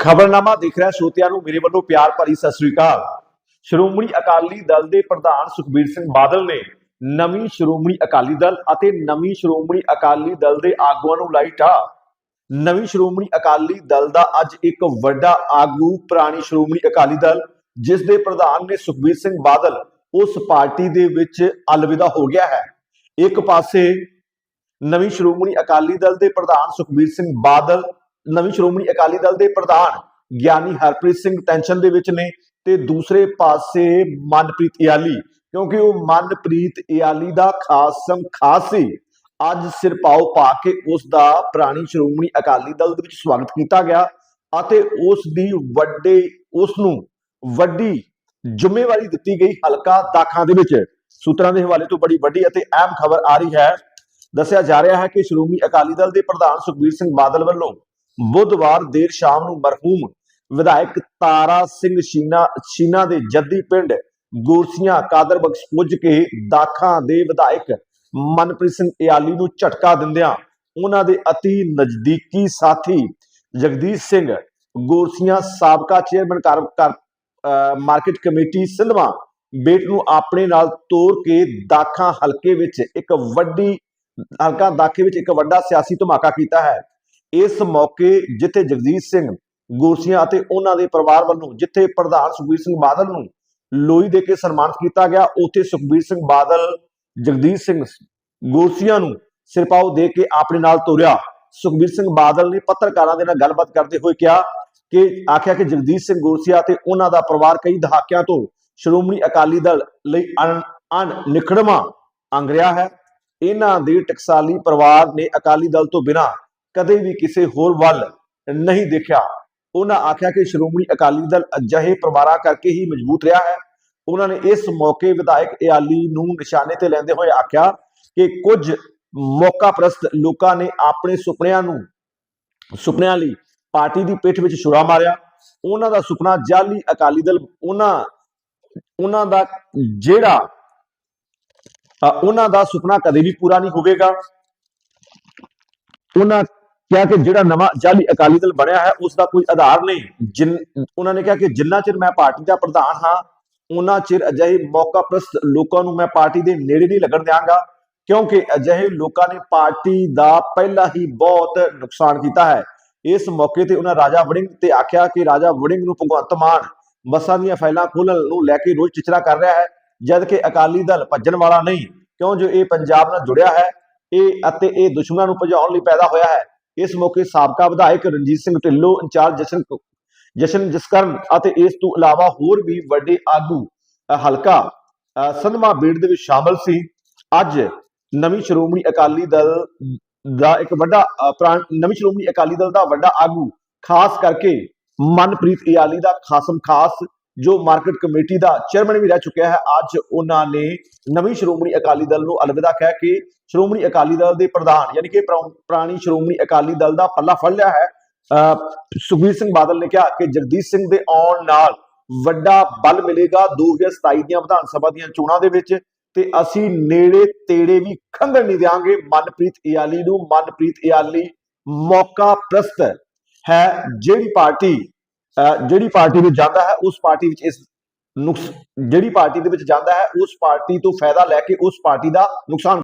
ਖਬਰਨਾਮਾ ਦੇਖ ਰਿਹਾ ਸਰੋਤਿਆਂ ਨੂੰ ਮੇਰੇ ਵੱਲੋਂ ਪਿਆਰ ਭਰੀ ਸਤਿ ਸ੍ਰੀ ਅਕਾਲ। ਸ਼੍ਰੋਮਣੀ ਅਕਾਲੀ ਦਲ ਦੇ ਪ੍ਰਧਾਨ ਸੁਖਬੀਰ ਸਿੰਘ ਬਾਦਲ ਨੇ ਨਵੀਂ ਸ਼੍ਰੋਮਣੀ ਅਕਾਲੀ ਦਲ ਅਤੇ ਨਵੀਂ ਸ਼੍ਰੋਮਣੀ ਅਕਾਲੀ ਦਲ ਦੇ ਆਗੂਆਂ ਨੂੰ ਲਾਈ ਢਾਹ ਨਵੀਂ ਸ਼੍ਰੋਮਣੀ ਅਕਾਲੀ ਦਲ ਦਾ ਅੱਜ ਇੱਕ ਵੱਡਾ ਆਗੂ ਪੁਰਾਣੀ ਸ਼੍ਰੋਮਣੀ ਅਕਾਲੀ ਦਲ, ਜਿਸ ਦੇ ਪ੍ਰਧਾਨ ਨੇ ਸੁਖਬੀਰ ਸਿੰਘ ਬਾਦਲ ਉਸ ਪਾਰਟੀ ਦੇ ਵਿੱਚ ਅਲਵਿਦਾ ਹੋ ਗਿਆ ਹੈ। ਇੱਕ ਪਾਸੇ ਨਵੀਂ ਸ਼੍ਰੋਮਣੀ ਅਕਾਲੀ ਦਲ ਦੇ ਪ੍ਰਧਾਨ ਸੁਖਬੀਰ ਸਿੰਘ ਬਾਦਲ ਨਵੀਂ ਸ਼੍ਰੋਮਣੀ ਅਕਾਲੀ ਦਲ ਦੇ ਪ੍ਰਧਾਨ ਗਿਆਨੀ ਹਰਪ੍ਰੀਤ ਸਿੰਘ ਟੈਨਸ਼ਨ ਦੇ ਵਿੱਚ ਨੇ ਤੇ ਦੂਸਰੇ ਪਾਸੇ ਮਨਪ੍ਰੀਤ ਇਆਲੀ, ਕਿਉਂਕਿ ਉਹ ਮਨਪ੍ਰੀਤ ਇਆਲੀ ਦਾ ਖਾਸਮ ਖਾਸ ਸੀ ਅੱਜ ਸਿਰ ਸਿਰਪਾਓ ਪਾ ਕੇ ਉਸ ਦਾ ਪੁਰਾਣੀ ਸ਼੍ਰੋਮਣੀ ਅਕਾਲੀ ਦਲ ਦੇ ਵਿੱਚ ਸਵਾਗਤ ਕੀਤਾ ਗਿਆ ਅਤੇ ਉਸ ਦੀ ਵੱਡੇ, ਉਸ ਨੂੰ ਵੱਡੀ ਜ਼ਿੰਮੇਵਾਰੀ ਦਿੱਤੀ ਗਈ ਹਲਕਾ ਦਾਖਾਂ ਦੇ ਵਿੱਚ। ਸੂਤਰਾਂ ਦੇ ਹਵਾਲੇ ਤੋਂ ਬੜੀ ਵੱਡੀ ਅਤੇ ਅਹਿਮ ਖਬਰ ਆ ਰਹੀ ਹੈ। ਦੱਸਿਆ ਜਾ ਰਿਹਾ ਹੈ ਕਿ ਸ਼੍ਰੋਮਣੀ ਅਕਾਲੀ ਦਲ ਦੇ ਪ੍ਰਧਾਨ ਸੁਖਬੀਰ ਸਿੰਘ ਬਾਦਲ ਵੱਲੋਂ ਬੁੱਧਵਾਰ ਦੇਰ ਸ਼ਾਮ ਨੂੰ ਮਰਹੂਮ ਵਿਧਾਇਕ ਤਾਰਾ ਸਿੰਘ ਸ਼ੀਨਾ ਸ਼ੀਨਾ ਦੇ ਜੱਦੀ ਪਿੰਡ ਗੋਰਸੀਆਂ ਕਾਦਰ ਬਖਸ਼ ਪੁੱਜ ਕੇ ਦਾਖਾਂ ਦੇ ਵਿਧਾਇਕ ਮਨਪ੍ਰੀਤ ਸਿੰਘ ਇਆਲੀ ਨੂੰ ਝਟਕਾ ਦਿੰਦਿਆਂ ਉਹਨਾਂ ਦੇ ਅਤੀ ਨਜ਼ਦੀਕੀ ਸਾਥੀ ਜਗਦੀਸ਼ ਸਿੰਘ, ਗੋਰਸੀਆਂ ਸਾਬਕਾ ਚੇਅਰਮੈਨ ਕਰ ਮਾਰਕੀਟ ਕਮੇਟੀ ਸਿੰਧਵਾ ਬੇਟ ਨੂੰ ਆਪਣੇ ਨਾਲ ਤੋਰ ਕੇ ਦਾਖਾਂ ਹਲਕੇ ਵਿੱਚ ਇੱਕ ਵੱਡੀ ਹਲਕਾ ਦਾਖੇ ਵਿੱਚ ਇੱਕ ਵੱਡਾ ਸਿਆਸੀ ਧਮਾਕਾ ਕੀਤਾ ਹੈ। ਇਸ ਮੌਕੇ ਜਿੱਥੇ ਜਗਦੀਸ਼ ਸਿੰਘ ਗੋਰਸੀਆਂ ਅਤੇ ਉਹਨਾਂ ਦੇ ਪਰਿਵਾਰ ਵੱਲੋਂ ਜਿੱਥੇ ਪ੍ਰਧਾਨ ਸੁਖਬੀਰ ਸਿੰਘ ਬਾਦਲ ਨੂੰ ਲੋਈ ਦੇ ਕੇ ਸਨਮਾਨਿਤ ਕੀਤਾ ਗਿਆ, ਉੱਥੇ ਸੁਖਬੀਰ ਸਿੰਘ ਬਾਦਲ ਜਗਦੀਸ਼ ਸਿੰਘ ਗੋਰਸੀਆਂ ਨੂੰ ਸਿਰਪਾਓ ਦੇ ਕੇ ਆਪਣੇ ਨਾਲ ਤੋਰਿਆ। ਸੁਖਬੀਰ ਸਿੰਘ ਬਾਦਲ ਨੇ ਪੱਤਰਕਾਰਾਂ ਦੇ ਨਾਲ ਗੱਲਬਾਤ ਕਰਦੇ ਹੋਏ ਕਿਹਾ ਕਿ, ਆਖਿਆ ਕਿ ਜਗਦੀਸ਼ ਸਿੰਘ ਗੋਰਸੀਆ ਤੇ ਉਹਨਾਂ ਦਾ ਪਰਿਵਾਰ ਕਈ ਦਹਾਕਿਆਂ ਤੋਂ ਸ਼੍ਰੋਮਣੀ ਅਕਾਲੀ ਦਲ ਲਈ ਅਣ ਅਣ ਨਿਖੜਵਾ ਅੰਗ ਰਿਹਾ ਹੈ। ਇਹਨਾਂ ਦੇ ਟਕਸਾਲੀ ਪਰਿਵਾਰ ਨੇ ਅਕਾਲੀ ਦਲ ਤੋਂ ਬਿਨਾਂ ਕਦੇ ਵੀ ਕਿਸੇ ਹੋਰ ਵੱਲ ਨਹੀਂ ਦੇਖਿਆ। ਉਹਨਾਂ ਆਖਿਆ ਕਿ ਸ਼੍ਰੋਮਣੀ ਅਕਾਲੀ ਦਲ ਅਜਿਹੇ ਪਰਿਵਾਰਾਂ ਕਰਕੇ ਹੀ ਮਜ਼ਬੂਤ ਰਿਹਾ ਹੈ। ਉਹਨਾਂ ਨੇ ਇਸ ਮੌਕੇ ਵਿਧਾਇਕ ਇਆਲੀ ਨੂੰ ਨਿਸ਼ਾਨੇ ਤੇ ਲੈਂਦੇ ਹੋਏ ਆਖਿਆ ਕਿ ਕੁਝ ਮੌਕਾ ਪ੍ਰਸਤ ਲੋਕਾਂ ਨੇ ਆਪਣੇ ਸੁਪਨਿਆਂ ਨੂੰ, ਸੁਪਨਿਆਂ ਲਈ ਪਾਰਟੀ ਦੀ ਪਿੱਠ ਵਿੱਚ ਛੁਰਾ ਮਾਰਿਆ। ਉਹਨਾਂ ਦਾ ਸੁਪਨਾ ਜਾਲੀ ਅਕਾਲੀ ਦਲ ਉਹਨਾਂ ਉਹਨਾਂ ਦਾ ਜਿਹੜਾ ਉਹਨਾਂ ਦਾ ਸੁਪਨਾ ਕਦੇ ਵੀ ਪੂਰਾ ਨਹੀਂ ਹੋਵੇਗਾ। ਉਹਨਾਂ ਕਿਹਾ ਕਿ ਜਿਹੜਾ ਨਵਾਂ ਜਾਲੀ ਅਕਾਲੀ ਦਲ ਬਣਿਆ ਹੈ ਉਸ ਦਾ ਕੋਈ ਆਧਾਰ ਨਹੀਂ। ਜਿਨ, ਉਹਨਾਂ ਨੇ ਕਿਹਾ ਕਿ ਜਿੰਨਾ ਚਿਰ ਮੈਂ ਪਾਰਟੀ ਦਾ ਪ੍ਰਧਾਨ ਹਾਂ ਉਹਨਾਂ ਚਿਰ ਅਜਿਹੇ ਮੌਕਾ ਪ੍ਰਸਤ ਲੋਕਾਂ ਨੂੰ ਮੈਂ ਪਾਰਟੀ ਦੇ ਨੇੜੇ ਨਹੀਂ ਲੱਗਣ ਦਿਆਂਗਾ, ਕਿਉਂਕਿ ਅਜਿਹੇ ਲੋਕਾਂ ਨੇ ਪਾਰਟੀ ਦਾ ਪਹਿਲਾਂ ਹੀ ਬਹੁਤ ਨੁਕਸਾਨ ਕੀਤਾ ਹੈ। ਇਸ ਮੌਕੇ ਤੇ ਉਹਨਾਂ ਰਾਜਾ ਵੜਿੰਗ ਤੇ ਆਖਿਆ ਕਿ ਰਾਜਾ ਵੜਿੰਗ ਨੂੰ ਭਗਵੰਤ ਮਾਨ ਬੱਸਾਂ ਦੀਆਂ ਫਾਈਲਾਂ ਖੋਲਣ ਨੂੰ ਲੈ ਕੇ ਰੋਜ਼ ਚਿਚਰਾ ਕਰ ਰਿਹਾ ਹੈ, ਜਦ ਕਿ ਅਕਾਲੀ ਦਲ ਭੱਜਣ ਵਾਲਾ ਨਹੀਂ। ਕਿਉਂ ਜੋ ਇਹ ਪੰਜਾਬ ਨਾਲ ਜੁੜਿਆ ਹੈ, ਇਹ ਅਤੇ ਇਹ ਦੁਸ਼ਮਣਾਂ ਨੂੰ ਭਜਾਉਣ ਲਈ ਪੈਦਾ ਹੋਇਆ ਹੈ ਇਸ ਮੌਕੇ ਸਾਬਕਾ ਵਿਧਾਇਕ ਰਣਜੀਤ ਸਿੰਘ ਢਿੱਲੋਂ, ਇੰਚਾਰਜ ਜਸ਼ਨ ਜਸ਼ਨ ਜਸਕਰਨ ਅਤੇ ਇਸ ਤੋਂ ਇਲਾਵਾ ਹੋਰ ਵੀ ਵੱਡੇ ਆਗੂ ਹਲਕਾ ਸੰਧਮਾ ਬੀੜ ਦੇ ਵਿੱਚ ਸ਼ਾਮਲ ਸੀ। ਅੱਜ ਨਵੀਂ ਸ਼੍ਰੋਮਣੀ ਅਕਾਲੀ ਦਲ ਦਾ ਇੱਕ ਵੱਡਾ ਨਵੀਂ ਸ਼੍ਰੋਮਣੀ ਅਕਾਲੀ ਦਲ ਦਾ ਵੱਡਾ ਆਗੂ, ਖਾਸ ਕਰਕੇ ਮਨਪ੍ਰੀਤ ਇਆਲੀ ਦਾ ਖਾਸਮ ਖਾਸ ਜੋ ਮਾਰਕੀਟ ਕਮੇਟੀ ਦਾ ਚੇਅਰਮੈਨ ਵੀ ਰਹਿ ਚੁੱਕਿਆ ਹੈ, ਅੱਜ ਉਹਨਾਂ ਨੇ ਨਵੀਂ ਸ਼੍ਰੋਮਣੀ ਅਕਾਲੀ ਦਲ ਨੂੰ ਅਲਵਿਦਾ ਕਹਿ ਕੇ ਸ਼੍ਰੋਮਣੀ ਅਕਾਲੀ ਦਲ ਦੇ ਪ੍ਰਧਾਨ, ਯਾਨੀ ਕਿ ਪੁਰਾ- ਸ਼੍ਰੋਮਣੀ ਅਕਾਲੀ ਦਲ ਦਾ ਪੱਲਾ ਫੜ ਲਿਆ ਹੈ। ਸੁਖਬੀਰ ਸਿੰਘ ਬਾਦਲ ਨੇ ਕਿਹਾ ਕਿ ਜਗਦੀਸ਼ ਸਿੰਘ ਦੇ ਆਉਣ ਨਾਲ ਵੱਡਾ ਬਲ ਮਿਲੇਗਾ 2027 ਦੀਆਂ ਵਿਧਾਨ ਸਭਾ ਦੀਆਂ ਚੋਣਾਂ ਦੇ ਵਿੱਚ ਤੇ ਅਸੀਂ ਨੇੜੇ ਤੇੜੇ ਵੀ ਖੰਗਣ ਨਹੀਂ ਦੇਵਾਂਗੇ ਮਨਪ੍ਰੀਤ ਇਆਲੀ ਨੂੰ, ਮਨਪ੍ਰੀਤ ਇਆਲੀ ਮੌਕਾ ਪ੍ਰਸਤ ਹੈ। ਜਿਹੜੀ ਪਾਰਟੀ ਜਿਹੜੀ ਪਾਰਟੀ ਵਿੱਚ ਜਾਂਦਾ ਹੈ, ਉਸ ਪਾਰਟੀ ਵਿੱਚ ਇਸ ਨੁਕਸ, ਜਿਹੜੀ ਪਾਰਟੀ ਦੇ ਵਿੱਚ ਜਾਂਦਾ ਹੈ, ਉਸ ਪਾਰਟੀ ਤੋਂ ਫਾਇਦਾ ਲੈ ਕੇ ਉਸ ਪਾਰਟੀ ਦਾ ਨੁਕਸਾਨ